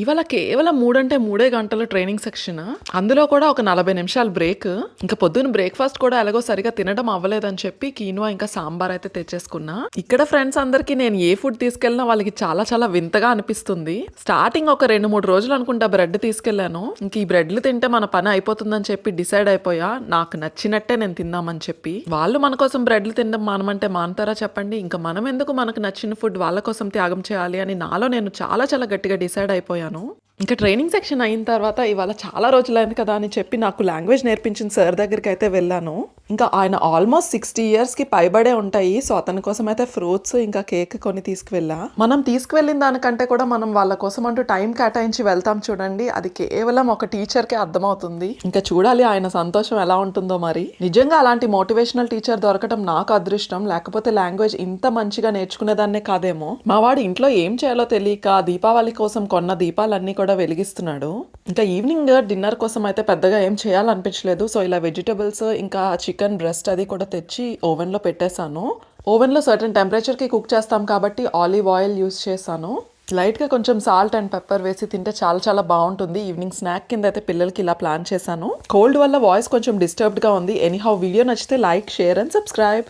ఇవాళ కేవలం మూడంటే మూడే గంటల ట్రైనింగ్ సెక్షన్ అందులో కూడా ఒక నలభై నిమిషాలు బ్రేక్ ఇంకా పొద్దున్న బ్రేక్ఫాస్ట్ కూడా ఎలాగో సరిగా తినడం అవ్వలేదని చెప్పి కీనో ఇంకా సాంబార్ అయితే తెచ్చేసుకున్నా. ఇక్కడ ఫ్రెండ్స్ అందరికి నేను ఏ ఫుడ్ తీసుకెళ్ళినా వాళ్ళకి చాలా చాలా వింతగా అనిపిస్తుంది. స్టార్టింగ్ ఒక రెండు మూడు రోజులు అనుకుంటా బ్రెడ్ తీసుకెళ్ళాను ఇంక ఈ బ్రెడ్లు తింటే మన పని అయిపోతుందని చెప్పి డిసైడ్ అయిపోయా. నాకు నచ్చినట్టే నేను తిందామని చెప్పి. వాళ్ళు మన కోసం బ్రెడ్లు తినడం మానమంటే మానతారా చెప్పండి? ఇంకా మనం ఎందుకు మనకు నచ్చిన ఫుడ్ వాళ్ళ కోసం త్యాగం చేయాలి అని నాలో నేను చాలా చాలా గట్టిగా డిసైడ్ అయిపోయాను. ఇంకా ట్రైనింగ్ సెక్షన్ అయిన తర్వాత ఇవాళ చాలా రోజులైంది కదా అని చెప్పి నాకు లాంగ్వేజ్ నేర్పించిన సార్ దగ్గరికి అయితే వెళ్ళాను. ఇంకా ఆయన ఆల్మోస్ట్ సిక్స్టీ ఇయర్స్కి పైబడే ఉంటాయి. సో అతని కోసం అయితే ఫ్రూట్స్ ఇంకా కేక్ కొని తీసుకువెళ్ళా. మనం తీసుకువెళ్ళిన దానికంటే కూడా మనం వాళ్ళ కోసం అంటూ టైం కేటాయించి వెళ్తాం చూడండి. అది కేవలం ఒక టీచర్కే అర్థమవుతుంది. ఇంకా చూడాలి ఆయన సంతోషం ఎలా ఉంటుందో మరి. నిజంగా అలాంటి మోటివేషనల్ టీచర్ దొరకడం నాకు అదృష్టం. లేకపోతే లాంగ్వేజ్ ఇంత మంచిగా నేర్చుకునేదాన్నే కాదేమో. మా వాడు ఇంట్లో ఏం చేయాలో తెలియక దీపావళి కోసం కొన్న దీపాలన్నీ కూడా వెలిగిస్తున్నాడు. ఇంకా ఈవినింగ్ డిన్నర్ కోసం అయితే పెద్దగా ఏం చేయాలనిపించలేదు. సో ఇలా వెజిటబుల్స్ ఇంకా చికెన్ చికెన్ బ్రెస్ట్ అది కూడా తెచ్చి ఓవెన్లో పెట్టేశాను. ఓవెన్లో సర్టన్ టెంపరేచర్కి కుక్ చేస్తాం కాబట్టి ఆలివ్ ఆయిల్ యూస్ చేశాను. లైట్గా కొంచెం సాల్ట్ అండ్ పెప్పర్ వేసి తింటే చాలా చాలా బాగుంటుంది. ఈవినింగ్ స్నాక్ కింద అయితే పిల్లలకి ఇలా ప్లాన్ చేశాను. కోల్డ్ వల్ల వాయిస్ కొంచెం డిస్టర్బ్డ్గా ఉంది. ఎనీహౌ వీడియో నచ్చితే లైక్ షేర్ అండ్ సబ్స్క్రైబ్.